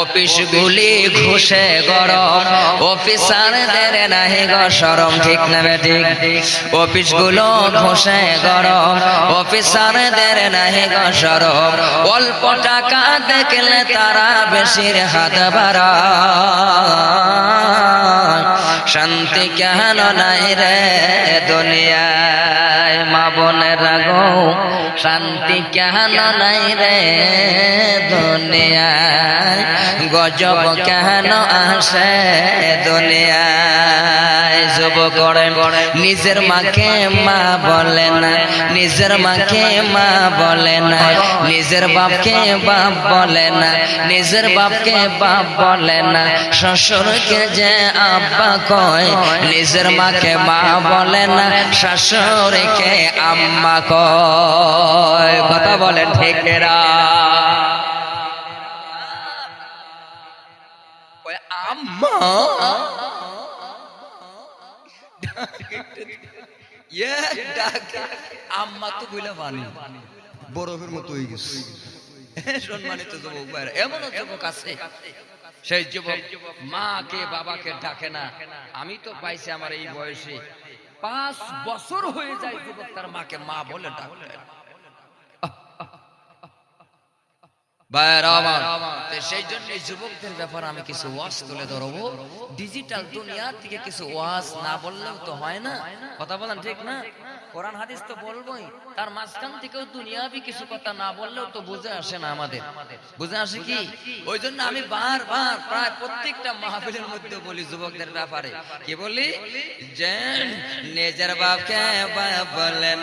Office গুলি ঘুষে গরম। অফিসারদের নাহি গো সরম ঠিক না বেঠিক অফিসগুলো ঘুষে গরম। অফিসারদের নাহি গো সরম অল্প টাকা দেখলে তারা বেশির হাত বাড়া। শান্তি কেন নাই রে দুনিয়ায়, মা বোনের গো? শান্তি কেন নাই রে দুনিয়ায়। গজব কেন আসে দুনিয়ায়? যুব করে নিজের মাকে মা বলে না, নিজের মাকে মা বলে না, নিজের বাপকে বাপ বলে না, নিজের বাপকে বাপ বলে না, শ্বশুরকে যে আব্বা কয়, নিজের মাকে মা বলে না শাশুড়িকে আম্মা কয়। কথা বলে ঠিকেরা মাকে বাবাকে ডাকে না আমি তো পাইছি আমার এই বয়সে পাঁচ বছর হয়ে যায় যুবক তার মাকে মা বলে ডাকে ভাইরা আমার, তো সেই জন্য যুবকদের ব্যাপারে আমি কিছু ওয়াজ তুলে ধরবো। ডিজিটাল দুনিয়া থেকে কিছু ওয়াজ না বললেও তো হয় না। কথা বলেন ঠিক না? কোরআন হাদিস তো বলবোই। তার মাঝখান থেকেও দুনিয়াবি কিছু কথা না বললেও তো বুঝে আসে না আমাদের। বুঝে আসে কি? ওই জন্য আমি বারবার প্রায় প্রত্যেকটা মাহফিলের মধ্যে বলি যুবকদের ব্যাপারে। কি বলি? যে নিজের বাপকে বাপ বলেন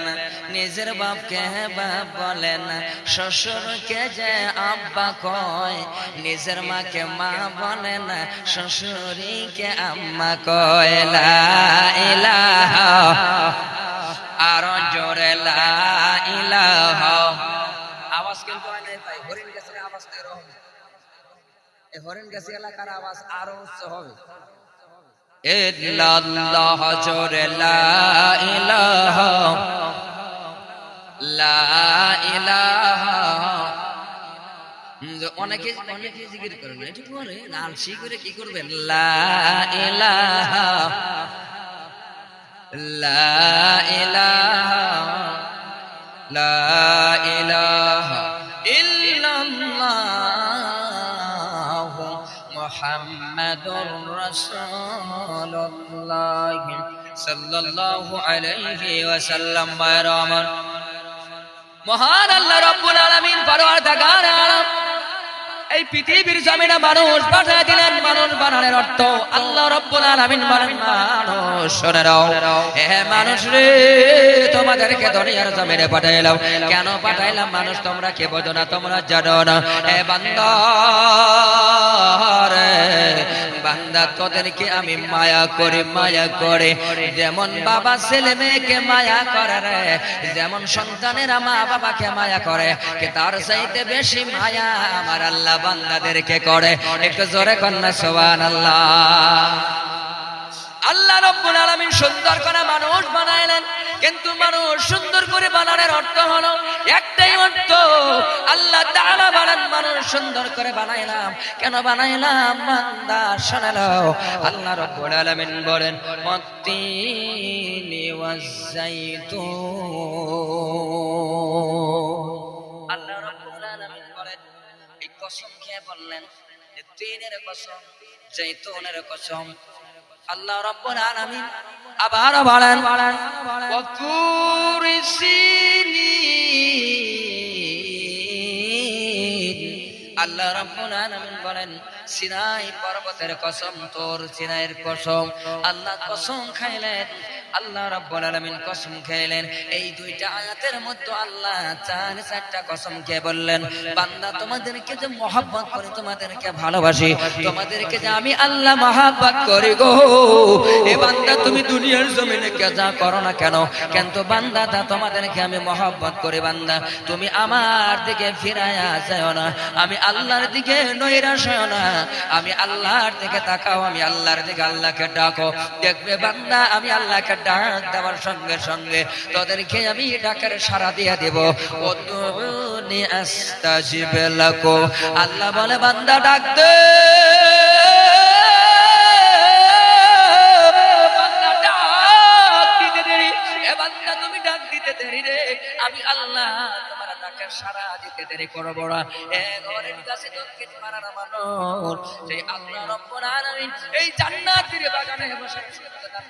নিজের বাপকে বাপ বলেন শ্বশুরকে যে আব্বা কয়, নিজের মাকে মা বলে না, শ্বশুরিকে আম্মা কয়, লা ইলাহা। আরও জোরে ইলাহা। আওয়াজ কিন্তু হয় নাই ভাই, হরিণ গাছের আওয়াজ এরকম এই হরিণ গাছি এলাকার আওয়াজ আরও উচ্চ হবে। ইল্লাল্লাহ জোরে, লা ইলাহা। লা ইলাহা। অনেকে অনেকে জিকির করে না। এটা করে নালসি করে কি করবেন? লা ইলাহা। লা সাল্লাল্লাহু আলাইহি ওয়াসাল্লাম। মায়রামান মহান আল্লাহ রব্বুল আলামিন, পরওয়ারদিগার আলম। এই পৃথিবীর জমিনে মানুষ পাঠা দিলেন মানুষ বানানোর অর্থ। আল্লাহ রব্বুল মানুষ রে, তোমাদেরকে দুনিয়ার জমিনে পাঠাইলাম। কেন পাঠাইলাম? মানুষ তোমরা কে বোঝো না, তোমরা জানো না। হে বান্দা বান্দা, তোদেরকে আমি মায়া করে মায়া করে। যেমন বাবা ছেলে মেয়েকে মায়া করে রে, যেমন সন্তানেরা মা বাবাকে মায়া করে, কে তার চাইতে বেশি মায়া আমার আল্লাহ বান্দাদেরকে করে। একটু জোরে কন্যা সোবান আল্লাহ আল্লাহ রব্বুল আলামিন সুন্দর করে মানুষ বানাইলেন। কিন্তু মানুষ সুন্দর করে বানানোর অর্থ হলো, একটাই অর্থ, আল্লাহ তাআলা বানান মানুষ সুন্দর করে বানাইলাম। কেন বানাইলাম? বান্দা শোনালো আল্লাহ রব্বুল আলামিন বলেন মত্তিনি ওয়াজ্জাইতুন। আল্লাহ রব্বুল আলামিন বলেন, এই কসম খেয়ে বললেন? যে তিনের কসম, জৈতুনের কসম। আল্লাহ রব্বুল আলামিন আবার বলেন ওয়াতুরি সিনিন। আল্লাহ রব্বুল আলামিন বলেন সিনাই পর্বতের কসম, তোর সিনাইয়ের কসম। আল্লাহ কসম খাইলেন, আল্লাহ রাব্বুল আলামিন কসম খাইলেন। এই দুইটা আয়াতের মধ্যে আল্লাহ চার চারটা কসম কে বললেন, বান্দা, তোমাদেরকে যে মহব্বত করি, তোমাদেরকে ভালোবাসি, তোমাদেরকে যে আমি আল্লাহ মহব্বত করি গো। এ বান্দা, তুমি দুনিয়ার জমিনে কে যা করো না কেন? কিন্তু বান্দা, তা তোমাদেরকে আমি মহব্বত করি বান্দা। তুমি আমার দিকে ফিরায়া যাও না, আমি আল্লাহর দিকে নৈরাশ না। আমি আল্লাহর দিকে তাকাও, আমি আল্লাহর দিকে আল্লাহকে ডাকো। দেখবে বান্দা, আমি আল্লাহকে ডাক দেওয়ার সঙ্গে সঙ্গে তোদেরকে আমি ডাকের সারা দিয়ে দেব। আস্তাজিব লাকুম আল্লাহ বলে, বান্দা, ডাক দে। সারা দিতে দেরি করব না। ঘরের কাছে সেই আল্লাহ রব্বুল আলামিন এই জান্নাতের বাগানে বসে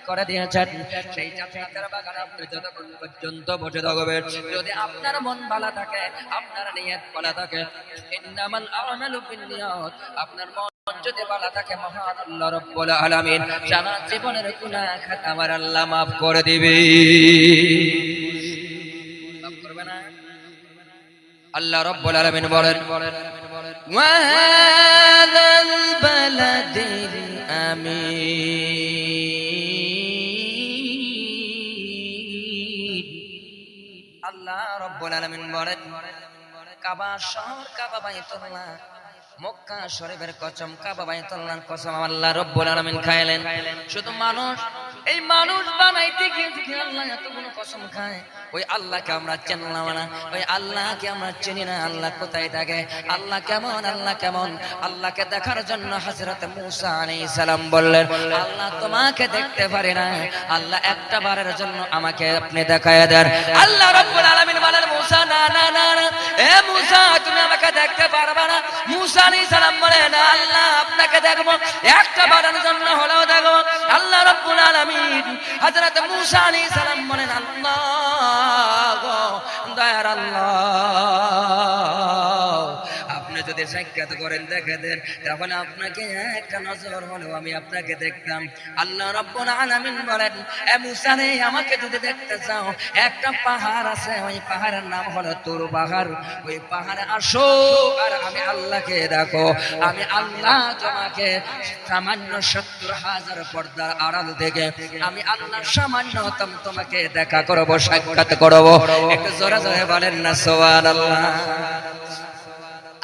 করে দিয়েছেন। সেই জান্নাতের বাগানে আপনি যতক্ষণ পর্যন্ত বসে থাকবেন, যদি আপনার মন ভালো থাকে, আপনার নিয়ত ভালো থাকে, ইন্নামাল আমালু আপনার মন যদি থাকে, মহান জীবনের গুনাহ খাতা আমার আল্লাহ মাফ করে দিবে। আল্লাহ রব্বুল আলামিন বলেন আমি আল্লাহ রব্বুল আলামিন বলেন কাবা শহর কাবা বাইতুল্লাহ। মক্কা শরীফের কসম, কাবা বাইতুল্লাহর কসম আল্লাহ রব্বুল আলামিন খাইলেন। শুধু মানুষ, এই মানুষ বানাইতে গিয়ে যদি আল্লাহ এতগুলো কসম খায়। ওই আল্লাহকে আমরা চিনলাম না, ওই আল্লাহকে আমরা চিনি না, আল্লাহ কোথায় থাকে? আল্লাহ কেমন আল্লাহ কেমন? আল্লাহকে দেখার জন্য হযরত মূসা আলাইহিস সালাম বললেন, আল্লাহ তোমাকে দেখতে পারি না, আল্লাহ একটা বারের জন্য আমাকে আপনি দেখায় দেন। আল্লাহ রাব্বুল আলামিন বলেন, মূসা না না না। এ মূসা, তুমি আমাকে দেখতে পারবে না। মূসা আলাইহিস সালাম বলেন আল্লাহ, আপনাকে দেখব। একটা বারের জন্য দেখব। আল্লাহ রাব্বুল আলামিন হযরত মূসা আলাইহিস সালাম বলেন, আল্লাহ দয়ার আল্লাহ। যদি সাক্ষাৎ করেন দেখে দেন তাহলে আপনাকে একটা নজর হলেও আমি আপনাকে দেখতাম। আল্লাহ রব্বুল আলামিন বলেন, এ মুসা রে, আমাকে যদি দেখতে চাও, একটা পাহাড় আছে, ওই পাহাড়ের নাম হলো তোর পাহাড়। ওই পাহাড়ে আসো আর আমি আল্লাহকে দেখো। আমি আল্লাহ তোমাকে সামান্য সত্তর হাজার পর্দার আড়াল থেকে, আমি আল্লাহ সামান্যতম তোমাকে দেখা করব, সাক্ষাৎ করব। একটু জোরে জোরে বলেন না সোয়ান আল্লাহ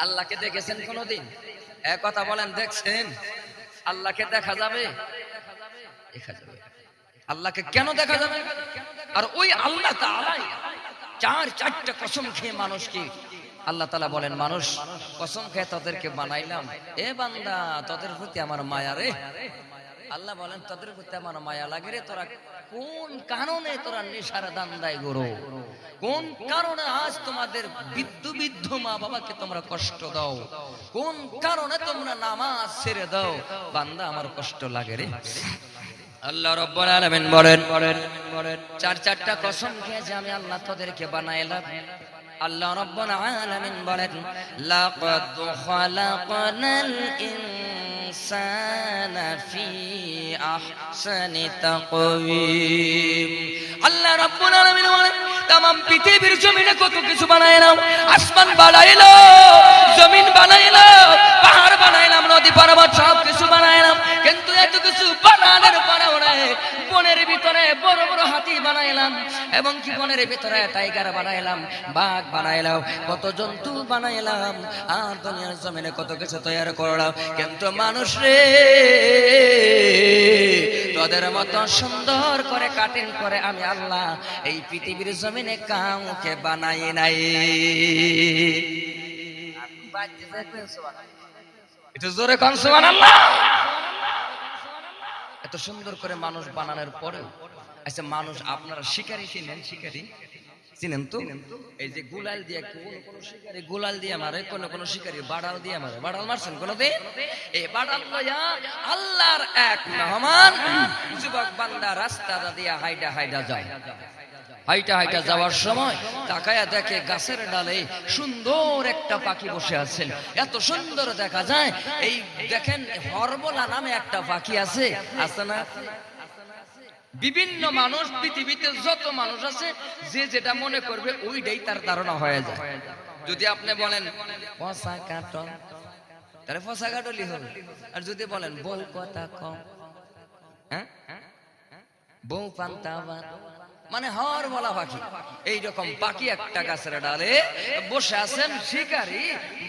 আল্লাহকে দেখেছেন কোনদিন? এক কথা বলেন, দেখছেন? আল্লাহকে দেখা যাবে? দেখা যাবে। আল্লাহকে কেন দেখা যাবে? আর ওই আল্লাহ চার, চারটা কসম খেয়ে মানুষকে আল্লাহ তালা বলেন, মানুষ, কসম খেয়ে তোদেরকে বানাইলাম। এ বান্দা, তোদের প্রতি আমার মায়া রে। আল্লাহ বলেন, তোদের প্রতি আমার মায়া লাগে রে, তোরা কোন কারণে তোরা নেশার দান দান্দায় গরো কোন কারণে আজ তোমাদের বিদ্যু বিদ্ধ মা বাবাকে তোমরা কষ্ট দাও? কোন কারণে তোমরা নামাজ ছেড়ে দাও? বান্দা, আমার কষ্ট লাগে রে। আল্লাহ রব্বুল আলামিন বলেন, চার চারটা কসম খেয়েছে আমি আল্লাহ তোদেরকে বানাইলাম। আল্লাহ রব্বুল আলামিন বলেন, লাকাদ খালাকনাল ইনসানা ফি আহসানি তাকওয়িম আল্লাহ রব্বুল আলামিন বলেন তাম পৃথিবীর জমিনে কত কিছু বানাইলাম? আসমান বানাইলো, জমিন বানাইলো, পাহাড় বানাইলাম, নদী পর্বত সব কিছু বানাইলাম। কিন্তু এত কিছু বানানোর পরেও বনের ভিতরে বড় বড় হাতি বানাইলাম এবং কি বনের ভিতরে টাইগার বানাইলাম, বাঘ বানাইলাম, কত জন্তু বানাইলাম, আর দুনিয়ার জমিনে কত কিছু তৈরি করলাম। কিন্তু মানুষ রে তোদের মতো সুন্দর করে কাটিং করে আমি আল্লাহ এই পৃথিবীর জমিনে কাউকে বানাই নাই। এটা জোরে কন সুবহানাল্লাহ। এত সুন্দর করে মানুষ বানানোর পরেও আচ্ছা মানুষ আপনারা শিকারি চিনেন শিকারি? চিনেন তো? এই যে গুলাল দিয়ে কোন কোন শিকারি, গুলাল দিয়ে মারে, কোন কোন শিকারি, বাড়াল দিয়ে মারে। বাড়াল মারছেন এই বাড়াল আল্লাহর এক যুবক বান্দা রাস্তা দিয়ে হাইডা হাইডা যায়। হাইটা হাইটা যাওয়ার সময় তাকায়া দেখে গাছের ডালে সুন্দর একটা পাখি বসে আছেন। এত সুন্দর দেখা যায়। এই দেখেন হরবলা নামে একটা পাখি আছে। আছে না? বিভিন্ন মানুষ, পৃথিবীতে যত মানুষ আছে, যে যেটা মনে করবে, ওইটাই তার ধারণা হয়ে যায়। যদি আপনি বলেন, পচা কাটল তাহলে পচা কাটলি হবে। আর যদি বলেন, বউ কথা কম হ্যাঁ? বউ পান্তা মানে হর বলা পাখি। এইরকম পাখি একটা গাছের ডালে বসে আছেন শিকারি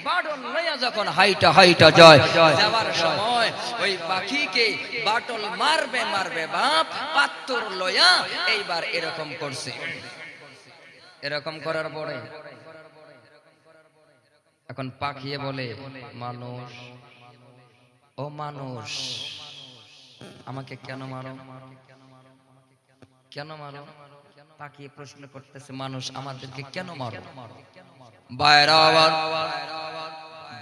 বাটল লইয়া যখন হাইটা হাইটা জয় যাওয়ার সময় ওই পাখিকে বাটল মারবে মারবে বাপ পাত্তর লইয়া এইবার এরকম করছে। এরকম করার পরে এখন পাখিয়ে বলে, মানুষ, ও মানুষ, আমাকে কেন মারো? কেন মারো? পাকিয়ে প্রশ্ন করতেছে মানুষ আমাদেরকে কেন মারো? বাইরা আবার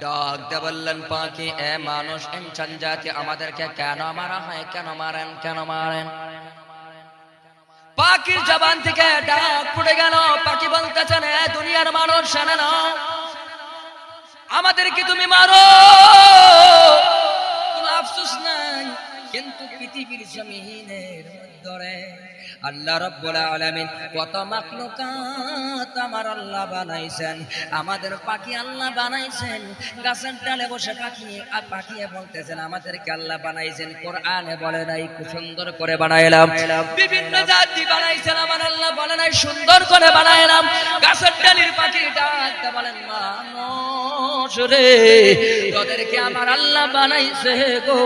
ডাক দে বললেন পাখি এ মানুষ ইনসান জাতি আমাদেরকে কেন মারা হয়? কেন মারেন? কেন মারেন? পাখির জবান থেকে ডাক ফুটে গেল। পাখি বলতেছেন এ দুনিয়ার মানুষ শোনে না। আমাদেরকে তুমি মারো। কোনো আফসোস নাই। কিন্তু পৃথিবীর জমিনের মধ্যে আল্লাহ রব্বুল আলামিন কত মাখলুকাত আমার আল্লাহ বানাইছেন। আমাদের পাখি আল্লাহ বানাইছেন। গাছের ডালে বসে পাখি, আর পাখিয়ে বলতেছেন, আমাদেরকে আল্লাহ বানাইছেন, কোরআনে বলে নাই, খুব সুন্দর করে বানাইলাম। বিভিন্ন জাতি বানাইছেন, আমার আল্লাহ বলে নাই, সুন্দর করে বানাইলাম। গাছের ডালির পাখি ডাকতে বলেন মানুষ রে। তোদেরকে আমার আল্লাহ বানাইছে গো।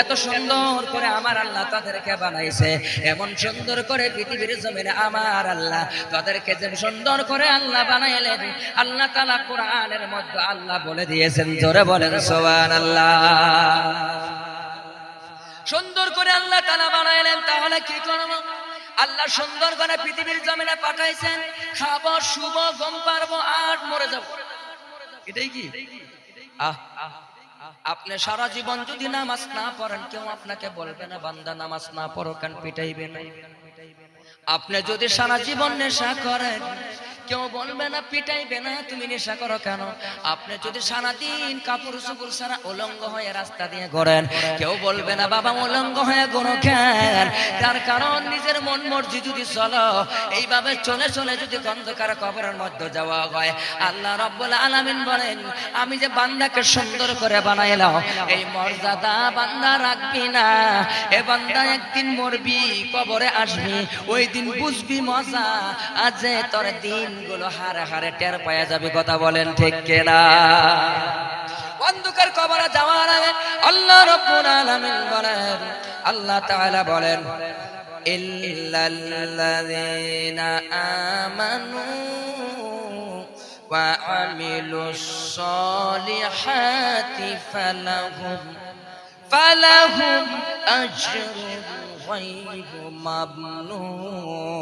এত সুন্দর করে আমার আল্লাহ তাদেরকে বানাইছে। এমন সুন্দর করে পৃথিবীর জমিনে আমার আল্লাহ তাদেরকে যে সুন্দর করে আল্লাহ বানাইলেন। আল্লাহ তালা কোরআনের মধ্যে আল্লাহ বলে দিয়েছেন, জোরে বলেন সোয়ান আল্লাহ সুন্দর করে আল্লাহ তালা বানাইলেন, তাহলে কি করব? আল্লাহ সুন্দর করে পৃথিবীর জমিনে পাঠাইছেন। খাব শুভ গম পারব আর মরে যাব। এটাই কি? আপনি সারা জীবন যদি নামাজ না পড়েন, কেউ আপনাকে বলবে না, বান্দা, নামাজ না পড়ো, কেন পিটাইবে না। আপনি যদি সারা জীবন নেশা করেন কেউ বলবে না, পিটাইবে না, তুমি নেশা করো কেন? আপনি যদি সারাদিন কাপড় চুপুর সারা উলঙ্গ হয়ে রাস্তা দিয়ে ঘোরেন, কেউ বলবে না, বাবা উলঙ্গ হয়ে কোনো কেন তার কারণ নিজের মন মর্জি যদি চলো, এইভাবে চলে চলে যদি অন্ধকার কবরের মধ্যে যাওয়া হয়, আল্লাহ রব্বুল আলামিন বলেন, আমি যে বান্দাকে সুন্দর করে বানাইলাম, এই মর্যাদা বান্দা রাখবি না। এ বান্দা একদিন মরবি, কবরে আসবি, ওই দিন বুঝবি মজা, আজ তোর দিনগুলো হারে হারে টের পাওয়া যাবে, কথা বলেন ঠিক কেনা? অন্ধকার কবরে যাওয়ার আগে আল্লাহ রব্বুল আলামিন বলেন, আল্লাহ তাআলা বলেন, ইল্লাল্লাযীনা আমানু ওয়া আমিলুস সলিহাতি ফালাহুম ফালাহুম আজরুল غير ممنون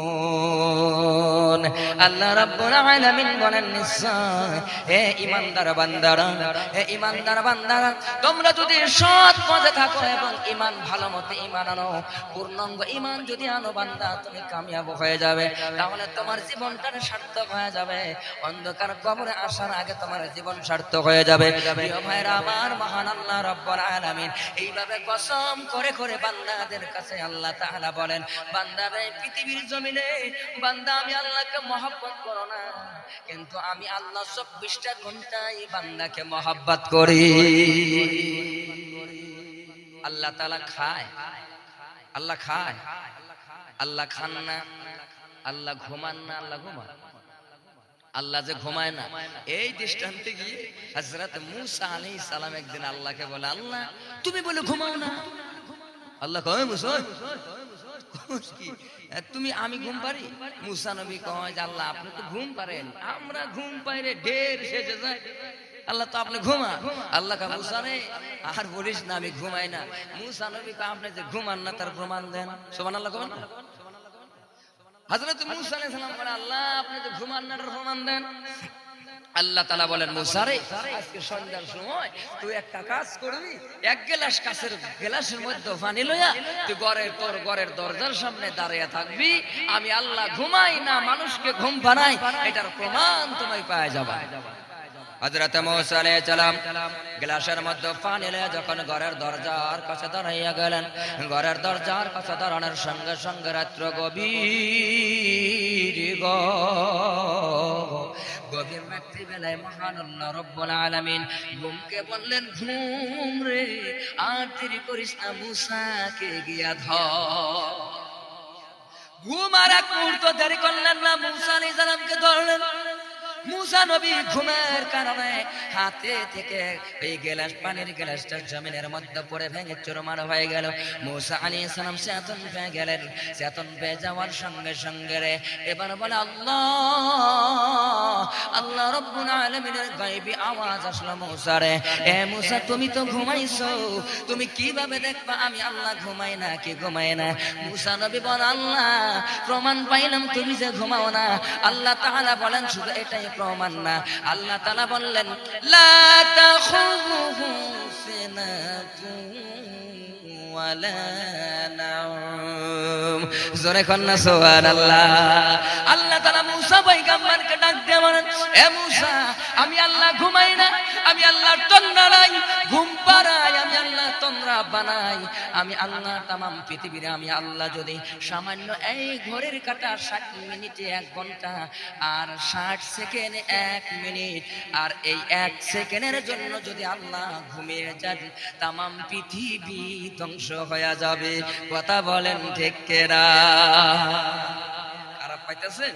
আল্লাহ রাব্বুল আলামিন বলেন নিশ্চয় হে ইমানদার বান্দারা হে ইমানদার বান্দারা তোমরা যদি সৎ পথে থাকো এবং ইমান ভালো মতে ইমান আনো পূর্ণাঙ্গ ইমান যদি আনো বান্দা তুমি কামিয়াব হয়ে যাবে তাহলে তোমার জীবনটা সার্থক হয়ে যাবে অন্ধকার কবরে আসার আগে তোমার জীবন সার্থক হয়ে যাবে প্রিয় ভাইরা আমার মহান আল্লাহ রব্বুল আলামিন এইভাবে কসম করে করে বান্দাদের কাছে আল্লাহ তাআলা বলেন, বান্দা রে, পৃথিবীর জমিনে, বান্দা, আমি আল্লাহকে মহব্বত করো না, কিন্তু আমি আল্লাহ চব্বিশটা ঘন্টায় বান্দাকে মহাব্বত করি। আল্লাহ তাআলা খায়, আল্লাহ খায়, আল্লাহ খান না, আল্লাহ ঘুমান না, আল্লাহ ঘুমান। আল্লাহ যে ঘুমায় না, এই দৃষ্টান্তে গিয়ে হযরত মুসা আলাইহিস সালাম একদিন আল্লাহকে বলে, আল্লাহ, তুমি বলে ঘুমাও না। আল্লাহ কয় মুসা তুমি আমি ঘুম পারি? মুসা নবী কয়, যে আল্লাহ, আপনি তো ঘুম পারেন। আমরা ঘুম পাই রে, ঢের শেষে যায়। আল্লাহ তো আপনি ঘুমা আল্লাহ কা মুসা রে, আর বলিস না, আমি ঘুমাই না। মুসা নবী কয়, আপনি যে ঘুমান না, তার প্রমাণ দেন। সুবহানাল্লাহ কবেন না? হযরত মুসা আলাইহিস সালাম বলে, আল্লাহ, আপনি তো ঘুমান না, তার প্রমাণ দেন। আল্লাহ তালা বলেন, মুসারে, আজকে সন্ধ্যার সময় তুই একটা কাজ করবি, এক গেলাস কাছের গেলাসের মধ্যে ফানি লইয়া তুই ঘরের তোর ঘরের দরজার সামনে দাঁড়িয়ে থাকবি। আমি আল্লাহ ঘুমাই না, মানুষকে ঘুম বানাই এটার প্রমাণ তোমায় পাওয়া যাবা। হযরত মুসা আলাইহিস সালাম গ্লাসের মধ্যে পানি যখন ঘরের দরজার কাছে দাঁড়াইয়া গেলেন, ঘরের দরজার কাছে দাঁড়ানোর সঙ্গে সঙ্গে রাত্র গভীর গভীর রাত্রিবেলায় মহান আল্লাহ রব্বুল আলামিন ঘুমকে বললেন, ঘুম রে, আর দেরি করিস না মুসাকে গিয়া ধর। ঘুম আর এক মুহূর্ত দেরি করলেন না, মুসা আলাইহিস ধরলেন। মুসা নবী ঘুমের কারণে হাতে থেকে এই গ্লাস, পানির গ্লাসটা জমিনের মধ্যে পড়ে ভেঙে চুরমার হয়ে গেল। মুসা আলী সালাম চেতন পেয়ে গেলেন। চেতন পেয়ে যাওয়ার সঙ্গে সঙ্গে রে এবার বলে, আল্লাহ আল্লাহ রব্বুল আলামিনের গায়বী আওয়াজ আসলো মুসা রে। এ মুসা, তুমি তো ঘুমাইছো। তুমি কীভাবে দেখবা আমি আল্লাহ ঘুমাই না, কি ঘুমাই না? মুসা নবী বল, আল্লাহ, প্রমাণ পাইলাম তুমি যে ঘুমাও না। আল্লাহ তাআলা বলেন, শুধু এটাই প্রমাণ না। আল্লাহ তালা বললেন জোরে কন্যা সোয়ার আল্লাহ তাআলা মুসা পয়গম্বরকে ডাক দিয়ে বলেন, এ মুসা, আমি আল্লাহ ঘুমাই না, আমি আল্লাহর তন্দ্রা নাই। ঘুম পাড়াই, আমি আল্লাহ তন্দ্রা বানাই। আমি আল্লাহ তামাম পৃথিবীরে, আমি আল্লাহ যদি সামান্য এই ঘড়ির কাটা ষাট মিনিটে এক ঘণ্টা আর ষাট সেকেন্ড এক মিনিট আর এই এক সেকেন্ডের জন্য যদি আল্লাহ ঘুমিয়ে যান, তামাম পৃথিবী ধ্বংস হয়ে যাবে। কথা বলেন ঠিক কেরা খারাপ পাইতেছেন?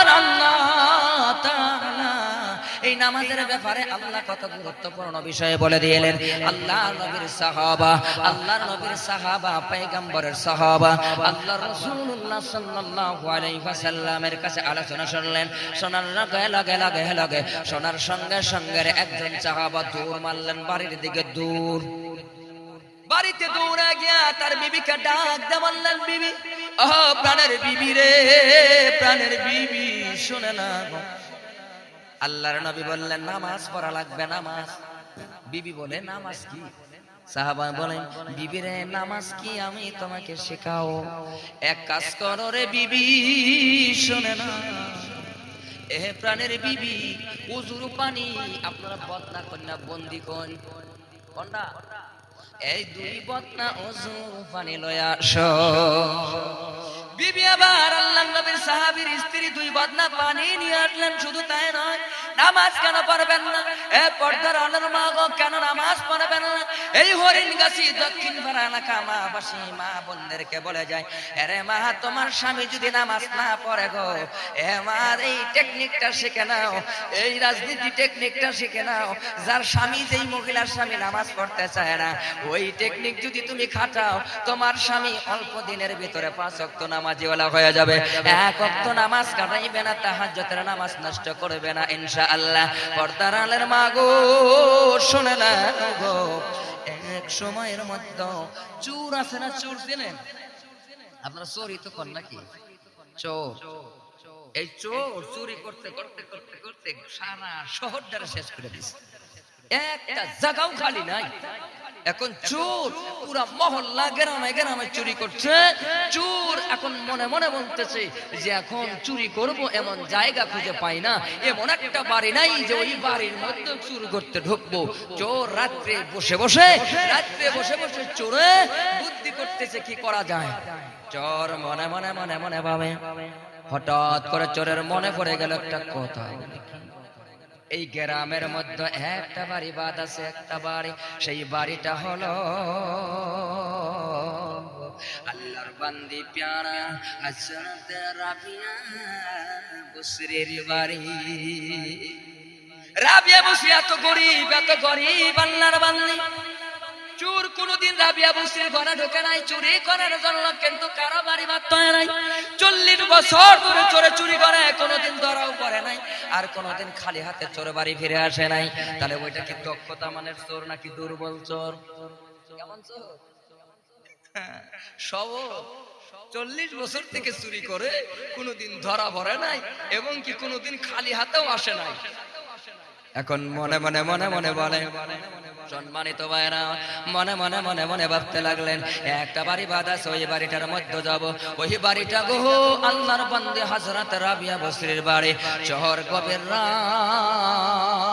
নামাজের ব্যাপারে আল্লাহ কত গুরুত্বপূর্ণ বিষয়ে বলে দিলেন আল্লাহ নবীর সাহাবা, আল্লাহ নবীর সাহাবা, পয়গম্বরের সাহাবা, আল্লাহ রাসূলুল্লাহ সাল্লাল্লাহু আলাইহি ওয়াসাল্লামের কাছে আলোচনা শুনলেন। শোনার লগে লগে লগে লগে শোনার সঙ্গে সঙ্গে একজন সাহাবা দূর মারলেন বাড়ির দিকে দূর। বাড়িতে দৌড়ে গিয়া তার বিবিকে ডাক দিয়ে বললেন, বিবি ও প্রাণের বিবি রে, প্রাণের বিবি, শুনে না গো। আল্লাহর নবী বললেন, নামাজ পড়া লাগবে, নামাজ। বিবি বলে, নামাজ কি? সাহাবা বলেন, বিবি রে, নামাজ কি আমি তোমাকে শেখাও? এক কাজ করো রে বিবি, শোনে না। এ প্রাণের বিবি, উজুর পানি, আপনারা বদনা কন্যা, বন্দি কোন। কোনটা এই দুই বদনা উজু পানি লয়া আসো। বিবি আবার আল্লাহ নবীর সাহাবীর স্ত্রী দুই বদনা পানি নিয়ে আসলেন, শুধু তাই নয়, নামাজ কেন পড়বেন না? এ পর্দার মা কেন নামাজ পড়বেন না? এই হরিণ গাছি দক্ষিণ মা মা বোনদেরকে বলে যায় মা, তোমার স্বামী যদি নামাজ না পড়ে গো, এ আমার এই টেকনিকটা শিখে নাও, এই রাজনীতি টেকনিকটা শিখে নাও, যার স্বামী যেই মহিলার স্বামী নামাজ পড়তে চায় না, ওই টেকনিক যদি তুমি খাটাও, তোমার স্বামী অল্প দিনের ভিতরে পাঁচ অক্ত নামাজিওয়ালা হয়ে যাবে। এক অক্ত নামাজ কাটাইবে না তাহাজ্জতের নামাজ নষ্ট করবে না, ইনশাআল্লাহ। পর্দার আলের মাগো শোনে গো। এক সময়ের মধ্যে চোর আছে না চোর চেনেন? আপনারা চোরই তো কর নাকি? চোর। এই চোর চুরি করতে করতে করতে করতে সারা শহরটারে শেষ করে দিছে। একটা জায়গাও খালি নাই। এখন চোর, পুরা মহল্লা গ্রামে গ্রামে চুরি করছে। চোর এখন মনে মনে বলতেছে যে এখন চুরি করব, এমন জায়গা খুঁজে পাই না। এমন একটা বাড়ি নাই যে ওই বাড়ির মধ্যে চুরি করতে ঢুকবো। চোর রাত্রে বসে বসে, রাত্রে বসে বসে চোরে বুদ্ধি করতেছে কি করা যায়? চোর মনে মনে মনে মনে ভাবে, হঠাৎ করে চোরের মনে পড়ে গেল একটা কথা। এই গ্রামের মধ্যে একটা বাড়ি, বাদ আছে একটা বাড়ি, সেই বাড়িটা হলো আল্লাহর বান্দি প্যারা হযরত রাবিয়া বসরির বাড়ি। রাবিয়া বসিয়া তো গরিব, এত গরিব আল্লাহর বান্দি। চোর কোনদিন রাবিয়া বসরির ঘরে ঢোকে নাই, চুরি করার জন্য কিন্তু কারও বাড়ি হয় নাই। চল্লিশ বছর ধরে চোরে চুরি করে, কোনোদিন ধরাও করে নাই, আর কোনোদিন খালি হাতে চোর বাড়ি ফিরে আসে নাই। তাহলে ওইটা কি দক্ষতা মানের চোর নাকি দুর্বল চোর? কেমন চোর? সব চল্লিশ বছর থেকে চুরি করে, কোনোদিন ধরা ভরে নাই, এবং কি কোনোদিন খালি হাতেও আসে নাই। এখন মনে মনে মনে মনে বলে সম্মানিত ভাইরা মনে মনে মনে মনে ভাবতে লাগলেন, একটা বাড়ি বাধা ওই বাড়িটার মধ্যে যাব। ওই বাড়িটা গো, আল্লাহর বন্দে হাজরাত রাবিয়া বসরির বাড়ি, চহর গবের রাত।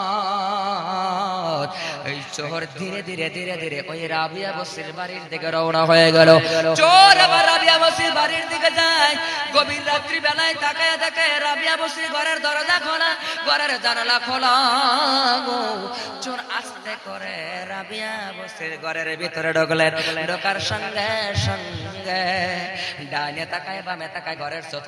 এই চোর ধীরে ধীরে ধীরে ধীরে ওই রাবিয়া বসির বাড়ির দিকে রওনা হয়ে গেল। চোর আবার রাবিয়া বসির বাড়ির দিকে যায়। গভীর রাত্রি বেলায় তাকায় দেখে রাবিয়া বসির ঘরের দরজা খোলা ঘরের জানালা খোলা গো। চোর আস্তে করে রাবিয়া বসির ঘরের ভিতরে ঢুকলেন ঢোকার সঙ্গে সঙ্গে ডাইনে তাকায় বামে তাকায় ঘরের চতুর